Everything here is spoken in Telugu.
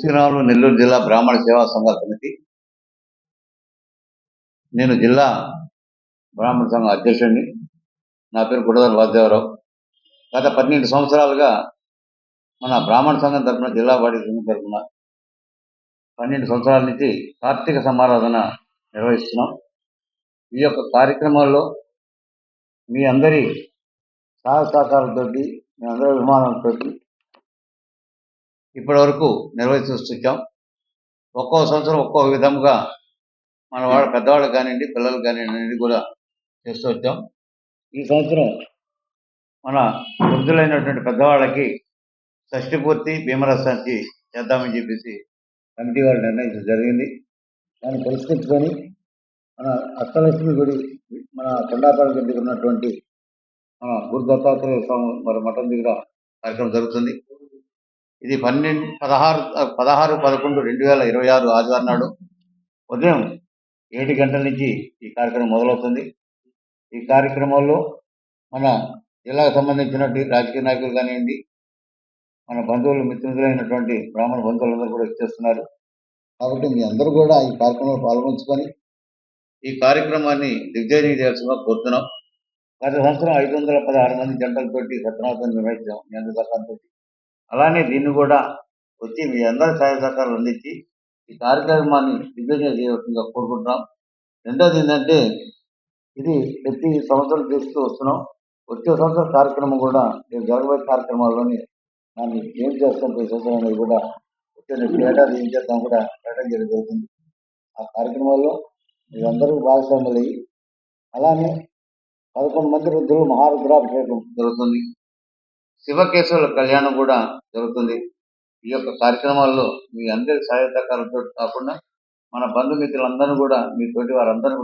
శ్రీరాములు నెల్లూరు జిల్లా బ్రాహ్మణ సేవా సంఘ సమితి. నేను జిల్లా బ్రాహ్మణ సంఘం అధ్యక్షుడిని. నా పేరు గుడదల వాసుదేవరావు. గత పన్నెండు సంవత్సరాలుగా మన బ్రాహ్మణ సంఘం తరఫున జిల్లా వాడి సంఘం తరఫున పన్నెండు సంవత్సరాల నుంచి కార్తీక సమారాధన నిర్వహిస్తున్నాం. ఈ యొక్క కార్యక్రమాల్లో మీ అందరి సహాయ మీ అందరి అభిమానాలతోటి ఇప్పటి వరకు నిర్వహిస్తూ ఒక్కో సంవత్సరం ఒక్కో విధంగా మన వాళ్ళ పెద్దవాళ్ళు కానివ్వండి పిల్లలు కానివ్వండి కూడా చేస్తూ వచ్చాం. ఈ సంవత్సరం మన వృద్ధులైనటువంటి పెద్దవాళ్ళకి షష్టి పూర్తి భీమరసానికి చేద్దామని చెప్పేసి కమిటీ వాళ్ళు నిర్ణయించడం జరిగింది. దాన్ని పరిష్కరించుకొని మన అష్టలక్ష్మి గుడి మన కొండాపాల దగ్గర ఉన్నటువంటి మన గురు దత్తాత్రేయ స్వామి మరి మఠం దగ్గర కార్యక్రమం జరుగుతుంది. ఇది పన్నెండు పదహారు పదహారు పదకొండు రెండు వేల ఇరవై ఆరు ఆదివారం నాడు ఉదయం ఏడు గంటల నుంచి ఈ కార్యక్రమం మొదలవుతుంది. ఈ కార్యక్రమంలో మన జిల్లాకు సంబంధించినటువంటి రాజకీయ నాయకులు కానివ్వండి మన బంధువులు మిత్రులైనటువంటి బ్రాహ్మణ బంధువులందరూ కూడా ఇచ్చేస్తున్నారు కాబట్టి మీ అందరూ కూడా ఈ కార్యక్రమంలో పాల్గొంచుకొని ఈ కార్యక్రమాన్ని దిగ్విజయం చేయాల్సిందిగా కోరుతున్నాం. గత సంవత్సరం ఐదు వందల పదహారు మంది జంటలతోటి సత్యనాథం నిర్వహించాం ఎంత అలానే దీన్ని కూడా వచ్చి మీ అందరి సహాయ సహకారాలు అందించి ఈ కార్యక్రమాన్ని దిగ్విజయం చేయవలసిందిగా కోరుకుంటున్నాం. రెండోది ఏంటంటే ఇది ప్రతి సంవత్సరం చేస్తూ వస్తున్నాం. వచ్చే సంవత్సరం కార్యక్రమం కూడా నేను జరగబోయే కార్యక్రమాల్లోని దాన్ని ఏం చేస్తాం ప్రతి సంవత్సరం అనేది కూడా వచ్చే ఏడాది ఏం చేద్దాం కూడా ప్రకటన చేయడం జరుగుతుంది. ఆ కార్యక్రమాల్లో మీరందరూ భాగస్వాములు అలానే పదకొండు మంది రుద్రులు మహారుద్రాభిషేకం జరుగుతుంది. శివకేశవుల కళ్యాణం కూడా జరుగుతుంది. ఈ యొక్క కార్యక్రమాల్లో మీ అందరి సహాయ సహకారంతో కాకుండా మన బంధుమిత్రులందరూ కూడా మీ తోటి వారందరూ